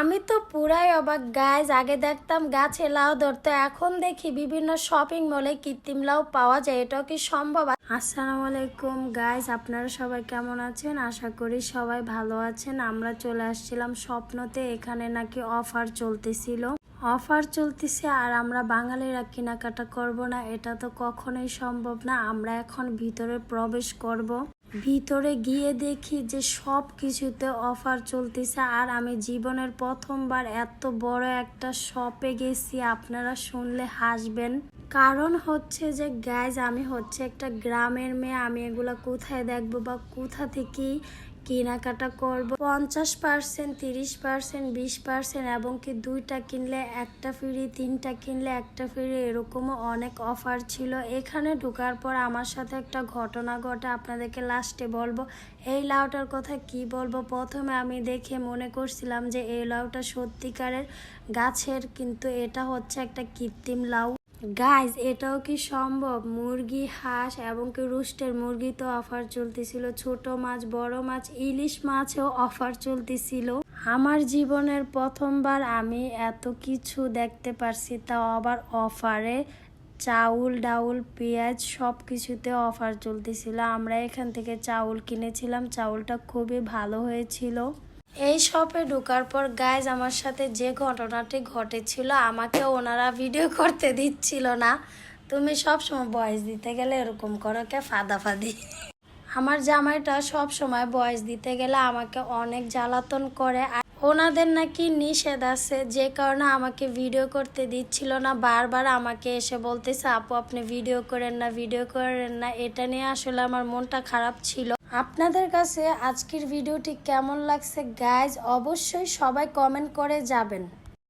আমি তো পুরাই অবাক গাছ আগে দেখতাম গাছে লাউ ধরতো, এখন দেখি বিভিন্ন শপিং মলে কৃত্রিম লাউ পাওয়া যায়, এটাও কি সম্ভব? আসসালামু আলাইকুম গাইজ আপনারা সবাই কেমন আছেন? আশা করি সবাই ভালো আছেন। আমরা চলে আসছিলাম স্বপ্নতে, এখানে নাকি অফার চলতেছিল। অফার চলতেছে আর আমরা বাঙালিরা কেনাকাটা করব না, এটা তো কখনোই সম্ভব না, আমরা এখন ভিতরে প্রবেশ করব। ভিতরে গিয়ে দেখি যে সব কিছুতে অফার চলতেছে আর আমি জীবনের প্রথমবার এত বড় একটা শপে গেছি, আপনারা শুনলে হাসবেন। কারণ হচ্ছে যে গাইজ আমি হচ্ছে একটা গ্রামের মেয়ে, আমি এগুলো কোথায় দেখব বা কোথা থেকেই কেনাকাটা করব। পঞ্চাশ পার্সেন্ট, তিরিশ পার্সেন্ট, বিশ পার্সেন্ট এবং কি দুইটা কিনলে একটা ফ্রি তিনটা কিনলে একটা ফ্রি এরকমও অনেক অফার ছিল। এখানে ঢোকার পর আমার সাথে একটা ঘটনা ঘটে, আপনাদেরকে লাস্টে বলব। এই লাউটার কথা কি বলব? প্রথমে আমি দেখে মনে করছিলাম যে এই লাউটা সত্যিকারের গাছের, কিন্তু এটা হচ্ছে একটা কৃত্রিম লাউ। গাইজ এটাও কি সম্ভব? মুরগি, হাঁস এবং কি রুস্টের মুরগি তো অফার চলতেছিল। ছোট মাছ, বড় মাছ, ইলিশ মাছেও অফার চলতেছিল। আমার জীবনের প্রথমবার আমি এত কিছু দেখতে পারছি তাও আবার অফারে চাউল, ডাউল, পেঁয়াজ সব কিছুতে অফার চলতেছিল। আমরা এখান থেকে চাউল কিনেছিলাম। চাউলটা খুবই ভালো হয়েছিল। এই শপে ঢোকার পর গাইজ আমার সাথে যে ঘটনাটি ঘটেছিল, আমাকে ওনারা ভিডিও করতে দিচ্ছিল না। তুমি সব সময় বয়স দিতে গেলে এরকম করো কে? ফাদাফাদি। আমার জামাইটা সব সময় বয়স দিতে গেলে আমাকে অনেক জ্বালাতন করে। ওনাদের নাকি নিষেধ আছে, যে কারণে আমাকে ভিডিও করতে দিচ্ছিল না। বারবার আমাকে এসে বলতেছে, আপু, আপনি ভিডিও করেন না ভিডিও করেন না। এটা নিয়ে আসলে আমার মনটা খারাপ ছিল। আপনাদের কাছে আজকের ভিডিওটি কেমন লাগছে? গাইজ অবশ্যই সবাই কমেন্ট করে যাবেন।